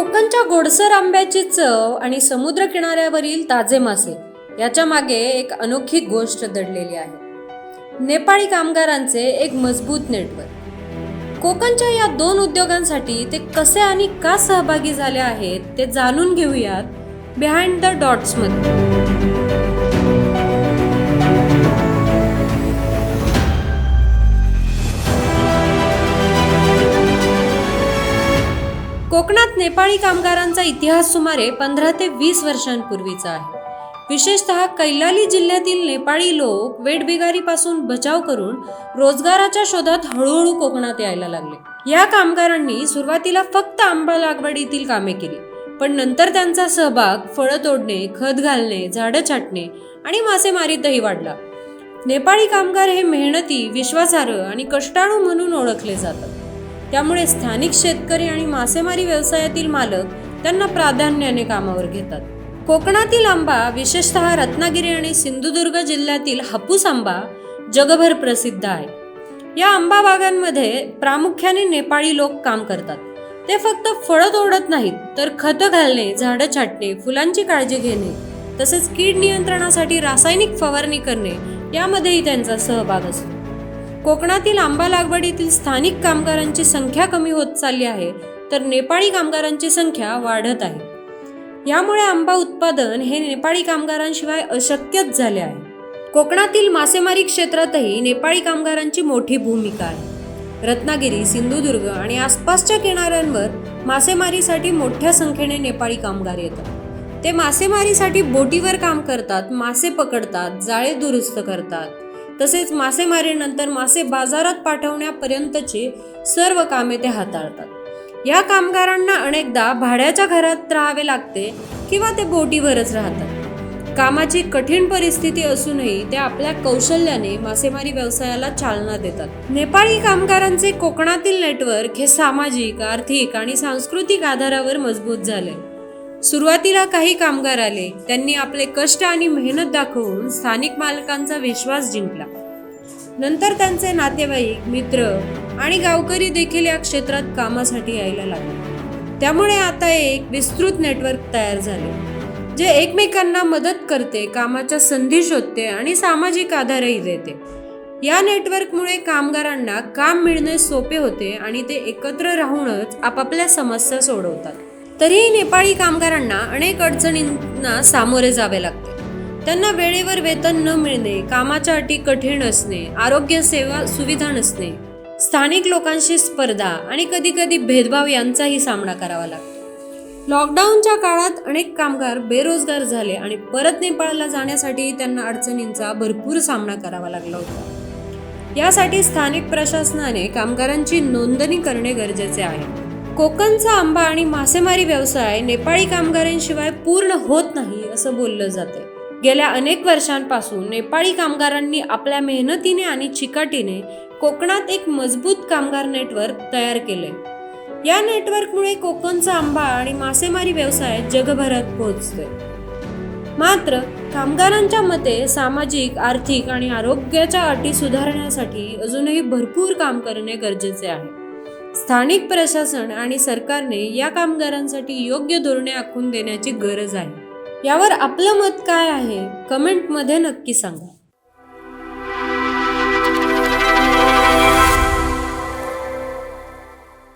कोकणच्या गोडसर आंब्याची चव आणि समुद्र किनाऱ्यावरील ताजे मासे याच्या मागे एक अनोखी गोष्ट दडलेली आहे. नेपाळी कामगारांचे एक मजबूत नेटवर्क. कोकणच्या या दोन उद्योगांसाठी ते कसे आणि का सहभागी झाले आहेत ते जाणून घेऊयात बिहाइंड द डॉट्समध्ये कोकणात नेपाळी कामगारांचा इतिहास सुमारे पंधरा ते वीस वर्षांपूर्वीचा आहे. विशेषतः कैलाली जिल्ह्यातील नेपाळी लोक वेटबिगारीपासून बचाव करून रोजगाराच्या शोधात हळूहळू कोकणात यायला लागले. या कामगारांनी सुरुवातीला फक्त आंबा लागवडीतील कामे केली पण नंतर त्यांचा सहभाग फळं तोडणे खत घालणे झाडं छाटणे आणि मासेमारीतही वाढला. नेपाळी कामगार हे मेहनती विश्वासार्ह आणि कष्टाळू म्हणून ओळखले जातात. त्यामुळे स्थानिक शेतकरी आणि मासेमारी व्यवसायातील मालक त्यांना प्राधान्याने कामावर घेतात. कोकणातील आंबा विशेषतः रत्नागिरी आणि सिंधुदुर्ग जिल्ह्यातील हापूस आंबा जगभर प्रसिद्ध आहे. या आंबा बागांमध्ये प्रामुख्याने नेपाळी लोक काम करतात. ते फक्त फळं तोडत नाहीत तर खतं घालणे झाडं छाटणे फुलांची काळजी घेणे तसेच कीड नियंत्रणासाठी रासायनिक फवारणी करणे यामध्येही त्यांचा सहभाग असतो. कोकणातील आंबा लागवडीतील स्थानिक कामगारांची संख्या कमी होत चालली आहे तर नेपाळी कामगारांची संख्या वाढत आहे. यामुळे आंबा उत्पादन हे नेपाळी कामगारांशिवाय अशक्यच झाले आहे. कोकणातील मासेमारी क्षेत्रातही नेपाळी कामगारांची मोठी भूमिका आहे. रत्नागिरी सिंधुदुर्ग आणि आसपासच्या किनाऱ्यांवर मासेमारीसाठी मोठ्या संख्येने नेपाळी कामगार येतात. ते मासेमारीसाठी बोटीवर काम करतात मासे पकडतात जाळे दुरुस्त करतात. तसेच मासेमारीनंतर मासे बाजारात पाठवण्यापर्यंतची सर्व कामे ते हाताळतात. या कामगारांना अनेकदा भाड्याच्या घरात राहावे लागते किंवा ते बोटीवरच राहतात. कामाची कठीण परिस्थिती असूनही ते आपल्या कौशल्याने मासेमारी व्यवसायाला चालना देतात. नेपाळी कामगारांचे कोकणातील नेटवर्क हे सामाजिक आर्थिक आणि सांस्कृतिक आधारावर मजबूत झाले. सुरुवातीला काही कामगार आले. त्यांनी आपले कष्ट आणि मेहनत दाखवून स्थानिक मालकांचा विश्वास जिंकला. नंतर त्यांचे नातेवाईक मित्र आणि गावकरी देखील या क्षेत्रात कामासाठी यायला लागले. त्यामुळे आता एक विस्तृत नेटवर्क तयार झाले जे एकमेकांना मदत करते कामाच्या संधी शोधते आणि सामाजिक आधारही देते. या नेटवर्कमुळे कामगारांना काम मिळणे सोपे होते आणि ते एकत्र राहूनच आपापल्या समस्या सोडवतात. तरीही नेपाळी कामगारांना अनेक अडचणींना सामोरे जावे लागते. त्यांना वेळेवर वेतन न मिळणे कामाच्या अटी कठीण असणे आरोग्य सेवा सुविधा नसणे स्थानिक लोकांशी स्पर्धा आणि कधीकधी भेदभाव यांचाही सामना करावा लागतो. लॉकडाऊनच्या काळात अनेक कामगार बेरोजगार झाले आणि परत नेपाळला जाण्यासाठी त्यांना अडचणींचा भरपूर सामना करावा लागला होता. यासाठी स्थानिक प्रशासनाने कामगारांची नोंदणी करणे गरजेचे आहे. कोकणचा आंबा आणि मासेमारी व्यवसाय नेपाळी कामगारांशिवाय पूर्ण होत नाही असं बोललं जाते गेल्या अनेक वर्षांपासून नेपाळी कामगारांनी आपल्या मेहनतीने आणि चिकाटीने कोकणात एक मजबूत कामगार नेटवर्क तयार केले या नेटवर्कमुळे कोकणचा आंबा आणि मासेमारी व्यवसाय जगभरात पोहोचतोय. मात्र कामगारांच्या मते सामाजिक आर्थिक आणि आरोग्याच्या अटी सुधारण्यासाठी अजूनही भरपूर काम करणे गरजेचे आहे. स्थानिक प्रशासन आणि सरकारने या कामगारांसाठी योग्य धोरणे आखून देण्याची गरज आहे. यावर आपलं मत काय आहे? कमेंटमध्ये नक्की सांगा.